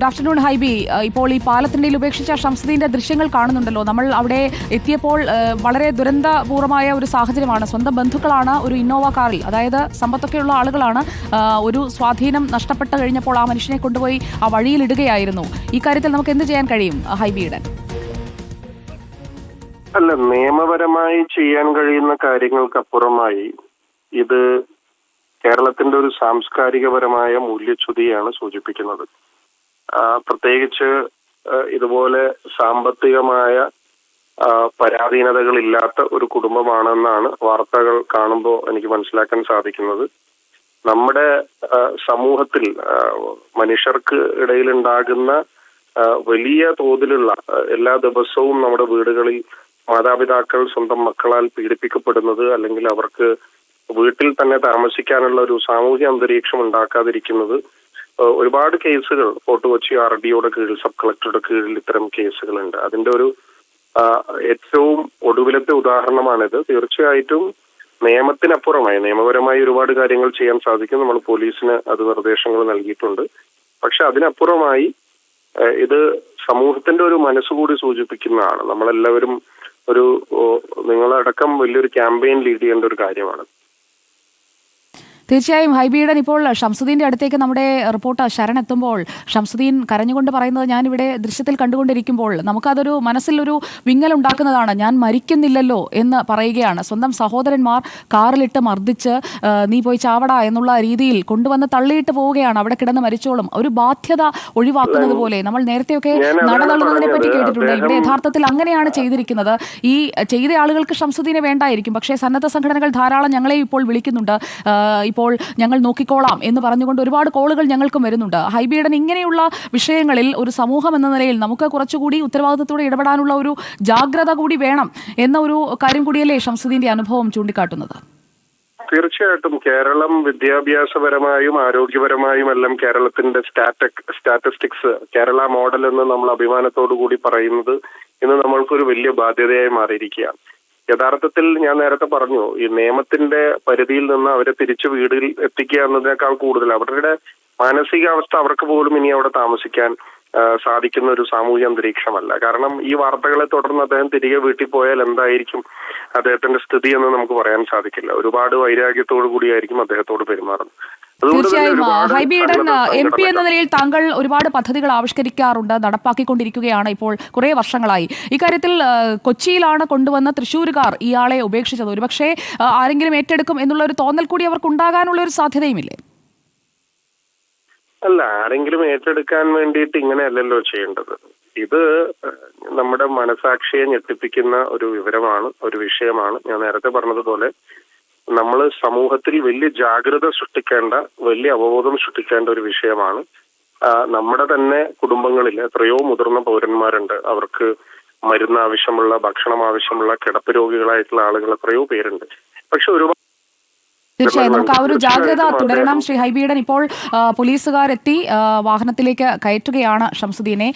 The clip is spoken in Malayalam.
ഗുഡ് ആഫ്റ്റർനൂൺ ഹൈബി ഇപ്പോൾ ഈ പാലത്തിന്റെ ഉപേക്ഷിച്ച ഷംസുദ്ദീന്റെ ദൃശ്യങ്ങൾ കാണുന്നുണ്ടല്ലോ. നമ്മൾ അവിടെ എത്തിയപ്പോൾ വളരെ ദുരന്തപൂർവമായ ഒരു സാഹചര്യമാണ്. സ്വന്തം ബന്ധുക്കളാണ് ഒരു ഇന്നോവ കാറിൽ അതായത് സമ്പത്തൊക്കെയുള്ള ആളുകളാണ് ഒരു സ്വാധീനം നഷ്ടപ്പെട്ട് കഴിഞ്ഞപ്പോൾ ആ മനുഷ്യനെ കൊണ്ടുപോയി ആ വഴിയിലിടുകയായിരുന്നു ഈ കാര്യത്തിൽ നമുക്ക് എന്ത് ചെയ്യാൻ കഴിയും ഹൈബിയുടെ? അല്ല നിയമപരമായി ചെയ്യാൻ കഴിയുന്ന കാര്യങ്ങൾക്കപ്പുറമായി ഇത് കേരളത്തിന്റെ ഒരു സാംസ്കാരികപരമായ മൂല്യച്യുതിയാണ് സൂചിപ്പിക്കുന്നത്. പ്രത്യേകിച്ച് ഇതുപോലെ സാമ്പത്തികമായ പരാധീനതകളില്ലാത്ത ഒരു കുടുംബമാണെന്നാണ് വാർത്തകൾ കാണുമ്പോൾ എനിക്ക് മനസ്സിലാക്കാൻ സാധിക്കുന്നത്. നമ്മുടെ സമൂഹത്തിൽ മനുഷ്യർക്ക് ഇടയിലുണ്ടാകുന്ന വലിയ തോതിലുള്ള എല്ലാ ദിവസവും നമ്മുടെ വീടുകളിൽ മാതാപിതാക്കൾ സ്വന്തം മക്കളാൽ പീഡിപ്പിക്കപ്പെടുന്നത് അല്ലെങ്കിൽ അവർക്ക് വീട്ടിൽ തന്നെ താമസിക്കാനുള്ള ഒരു സാമൂഹ്യ അന്തരീക്ഷം ഉണ്ടാക്കാതിരിക്കുന്നത് ഒരുപാട് കേസുകൾ. ഫോർട്ട് കൊച്ചി ആർ ഡിയുടെ കീഴിൽ സബ് കളക്ടറുടെ കീഴിൽ ഇത്തരം കേസുകളുണ്ട്. അതിന്റെ ഒരു ഏറ്റവും ഒടുവിലത്തെ ഉദാഹരണമാണിത്. തീർച്ചയായിട്ടും നിയമത്തിനപ്പുറമായി നിയമപരമായി ഒരുപാട് കാര്യങ്ങൾ ചെയ്യാൻ സാധിക്കും. നമ്മൾ പോലീസിന് അത് നിർദ്ദേശങ്ങൾ നൽകിയിട്ടുണ്ട്. പക്ഷെ അതിനപ്പുറമായി ഇത് സമൂഹത്തിന്റെ ഒരു മനസ്സുകൂടി സൂചിപ്പിക്കുന്നതാണ്. നമ്മളെല്ലാവരും ഒരു നിങ്ങളടക്കം വലിയൊരു ക്യാമ്പയിൻ ലീഡ് ചെയ്യേണ്ട ഒരു കാര്യമാണ്. തീർച്ചയായും ഹൈബിയുടെ ഇപ്പോൾ ഷംസുദ്ദീന്റെ അടുത്തേക്ക് നമ്മുടെ റിപ്പോർട്ടർ ശരൺ എത്തുമ്പോൾ ഷംസുദ്ദീൻ കരഞ്ഞുകൊണ്ട് പറയുന്നത് ഞാനിവിടെ ദൃശ്യത്തിൽ കണ്ടുകൊണ്ടിരിക്കുമ്പോൾ നമുക്കതൊരു മനസ്സിലൊരു വിങ്ങൽ ഉണ്ടാക്കുന്നതാണ്. ഞാൻ മരിക്കുന്നില്ലല്ലോ എന്ന് പറയുകയാണ്. സ്വന്തം സഹോദരന്മാർ കാറിലിട്ട് മർദ്ദിച്ച് നീ പോയി ചാവട എന്നുള്ള രീതിയിൽ കൊണ്ടുവന്ന് തള്ളിയിട്ട് പോവുകയാണ്. അവിടെ കിടന്ന് മരിച്ചോളും. ഒരു ബാധ്യത ഒഴിവാക്കുന്നത് പോലെ നമ്മൾ നേരത്തെയൊക്കെ നടതള്ളുന്നതിനെ പറ്റി. കേട്ടിട്ടുണ്ട്. ഇവിടെ യഥാർത്ഥത്തിൽ അങ്ങനെയാണ് ചെയ്തിരിക്കുന്നത്. ഈ ചെയ്ത ആളുകൾക്ക് ഷംസുദ്ദീനെ വേണ്ടായിരിക്കും. പക്ഷേ സന്നദ്ധ സംഘടനകൾ ധാരാളം ഞങ്ങളെ ഇപ്പോൾ വിളിക്കുന്നുണ്ട്. ആ, ഇപ്പോൾ ഞങ്ങൾ നോക്കിക്കോളാം എന്ന് പറഞ്ഞുകൊണ്ട് ഒരുപാട് കോളുകൾ ഞങ്ങൾക്കും വരുന്നുണ്ട്. ഹൈബിയുടെ ഇങ്ങനെയുള്ള വിഷയങ്ങളിൽ ഒരു സമൂഹം എന്ന നിലയിൽ നമുക്ക് കുറച്ചുകൂടി ഉത്തരവാദിത്തത്തോടെ ഇടപെടാനുള്ള ഒരു ജാഗ്രത കൂടി വേണം എന്ന ഒരു കാര്യം കൂടിയല്ലേ ഷംസുദ്ദീന്റെ അനുഭവം ചൂണ്ടിക്കാട്ടുന്നത്? തീർച്ചയായിട്ടും. കേരളം വിദ്യാഭ്യാസപരമായും ആരോഗ്യപരമായും എല്ലാം കേരളത്തിന്റെ സ്റ്റാറ്റക് സ്റ്റാറ്റിസ്റ്റിക്സ് കേരള മോഡൽ എന്ന് നമ്മൾ അഭിമാനത്തോടു കൂടി പറയുന്നത് ഇന്ന് നമ്മൾക്കൊരു വലിയ ബാധ്യതയായി മാറിയിരിക്കുകയാണ്. യഥാർത്ഥത്തിൽ ഞാൻ നേരത്തെ പറഞ്ഞു ഈ നിയമത്തിന്റെ പരിധിയിൽ നിന്ന് അവരെ തിരിച്ചു വീടിൽ എത്തിക്കുക എന്നതിനേക്കാൾ കൂടുതൽ അവരുടെ മാനസികാവസ്ഥ അവർക്ക് പോലും ഇനി അവിടെ താമസിക്കാൻ സാധിക്കുന്ന ഒരു സാമൂഹ്യ അന്തരീക്ഷമല്ല. കാരണം ഈ വാർത്തകളെ തുടർന്ന് അദ്ദേഹം തിരികെ വീട്ടിൽ പോയാൽ എന്തായിരിക്കും അദ്ദേഹത്തിന്റെ സ്ഥിതി എന്ന് നമുക്ക് പറയാൻ സാധിക്കില്ല. ഒരുപാട് വൈരാഗ്യത്തോടു കൂടിയായിരിക്കും അദ്ദേഹത്തോട് പെരുമാറുന്നത്. തീർച്ചയായും ഹൈബി ഇടൻ എം പി എന്ന നിലയിൽ താങ്കൾ ഒരുപാട് പദ്ധതികൾ ആവിഷ്കരിക്കാറുണ്ട് നടപ്പാക്കിക്കൊണ്ടിരിക്കുകയാണ് ഇപ്പോൾ കുറേ വർഷങ്ങളായി. ഇക്കാര്യത്തിൽ കൊച്ചിയിലാണ് കൊണ്ടുവന്ന തൃശ്ശൂരുകാർ ഇയാളെ ഉപേക്ഷിച്ചത്. ഒരുപക്ഷെ ആരെങ്കിലും ഏറ്റെടുക്കും എന്നുള്ള ഒരു തോന്നൽ കൂടി അവർക്ക് ഉണ്ടാകാനുള്ള ഒരു സാധ്യതയുമില്ലേ? അല്ല ആരെങ്കിലും ഏറ്റെടുക്കാൻ വേണ്ടിയിട്ട് ഇങ്ങനെയല്ലല്ലോ ചെയ്യേണ്ടത്. ഇത് നമ്മുടെ മനസാക്ഷിയെ ഞെട്ടിപ്പിക്കുന്ന ഒരു വിവരമാണ് ഒരു വിഷയമാണ്. ഞാൻ നേരത്തെ പറഞ്ഞതുപോലെ നമ്മൾ സമൂഹത്തിൽ വലിയ ജാഗ്രത സൃഷ്ടിക്കേണ്ട വലിയ അവബോധം സൃഷ്ടിക്കേണ്ട ഒരു വിഷയമാണ്. നമ്മുടെ തന്നെ കുടുംബങ്ങളിൽ എത്രയോ മുതിർന്ന പൗരന്മാരുണ്ട്. അവർക്ക് മരുന്ന് ആവശ്യമുള്ള ഭക്ഷണം ആവശ്യമുള്ള കിടപ്പ് രോഗികളായിട്ടുള്ള ആളുകൾ എത്രയോ പേരുണ്ട്. പക്ഷെ ഒരുപാട് തീർച്ചയായും. നമുക്ക് ആ ഒരു ജാഗ്രത തുടരണം. ശ്രീ ഹൈബിയുടെ ഇപ്പോൾ പോലീസുകാരെത്തി വാഹനത്തിലേക്ക് കയറ്റുകയാണ് ഷംസുദ്ദീനെ.